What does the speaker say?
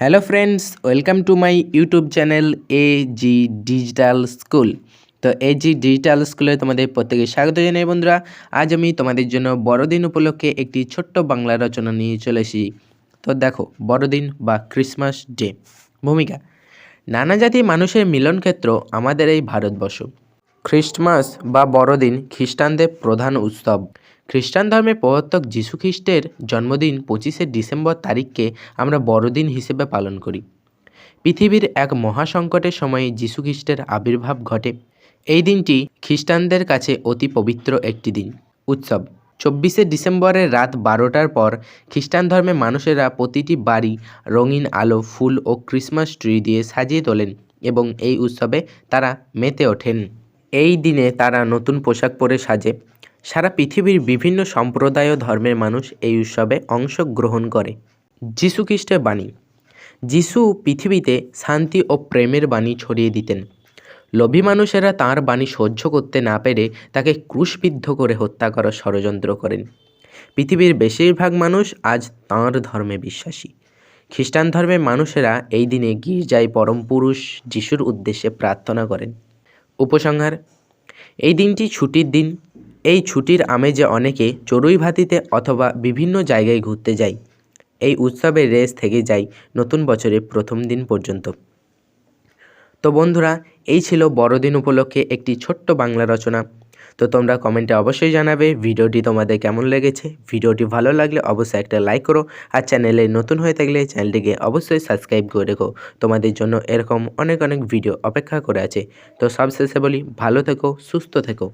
Hello friends welcome to my YouTube channel A G digital school তো A G digital স্কুলে তোমাদের প্রত্যেকে স্বাগত জানাই বন্ধুরা। আজ আমি তোমাদের জন্য বড়দিন উপলক্ষে একটি ছোট্ট বাংলা রচনা নিয়ে চলে এসেছি। তো দেখো, বড়দিন বা ক্রিসমাস ডে ভূমিকা। নানা জাতির মানুষের মিলনক্ষেত্র আমাদের এই ভারতবর্ষ। খ্রিস্টমাস বা বড়দিন খ্রিস্টানদের প্রধান উৎসব। খ্রিস্টান ধর্মের প্রবর্তক যীশু খ্রিস্টের জন্মদিন পঁচিশে ডিসেম্বর তারিখকে আমরা বড়দিন হিসেবে পালন করি। পৃথিবীর এক মহাসংকটের সময়ে যীশু খ্রিস্টের আবির্ভাব ঘটে। এই দিনটি খ্রিস্টানদের কাছে অতি পবিত্র একটি দিন, উৎসব। চব্বিশে ডিসেম্বরের রাত বারোটার পর খ্রিস্টান ধর্মের মানুষেরা প্রতিটি বাড়ি, রঙিন আলো, ফুল ও ক্রিসমাস ট্রি দিয়ে সাজিয়ে তোলেন এবং এই উৎসবে তারা মেতে ওঠেন। এই দিনে তারা নতুন পোশাক পরে সাজে। সারা পৃথিবীর বিভিন্ন সম্প্রদায় ও ধর্মের মানুষ এই উৎসবে অংশগ্রহণ করে। যীশু খ্রিস্টের বাণী। যিশু পৃথিবীতে শান্তি ও প্রেমের বাণী ছড়িয়ে দিতেন। লোভী মানুষেরা তাঁর বাণী সহ্য করতে না পেরে তাকে ক্রুশবিদ্ধ করে হত্যা করার ষড়যন্ত্র করেন। পৃথিবীর বেশিরভাগ মানুষ আজ তাঁর ধর্মে বিশ্বাসী। খ্রিস্টান ধর্মের মানুষেরা এই দিনে গির্জায় পরম পুরুষ যিশুর উদ্দেশ্যে প্রার্থনা করেন। উপসংহার। এই দিনটি ছুটির দিন। এই ছুটির আমেজে অনেকে চড়ুই ভাতিতে অথবা বিভিন্ন জায়গায় ঘুরতে যায়। এই উৎসবের রেস থেকে যায় নতুন বছরের প্রথম দিন পর্যন্ত। তো বন্ধুরা, এই ছিল বড়দিন উপলক্ষে একটি ছোট্ট বাংলা রচনা। তো তোমরা কমেন্টে অবশ্যই জানাবে ভিডিওটি তোমাদের কেমন লেগেছে। ভিডিওটি ভালো লাগলে অবশ্যই একটা লাইক করো আর চ্যানেলে নতুন হয়ে থাকলে চ্যানেলটিকে অবশ্যই সাবস্ক্রাইব করে রেখো। তোমাদের জন্য এরকম অনেক অনেক ভিডিও অপেক্ষা করে আছে। তো সবশেষে বলি, ভালো থেকো, সুস্থ থেকো।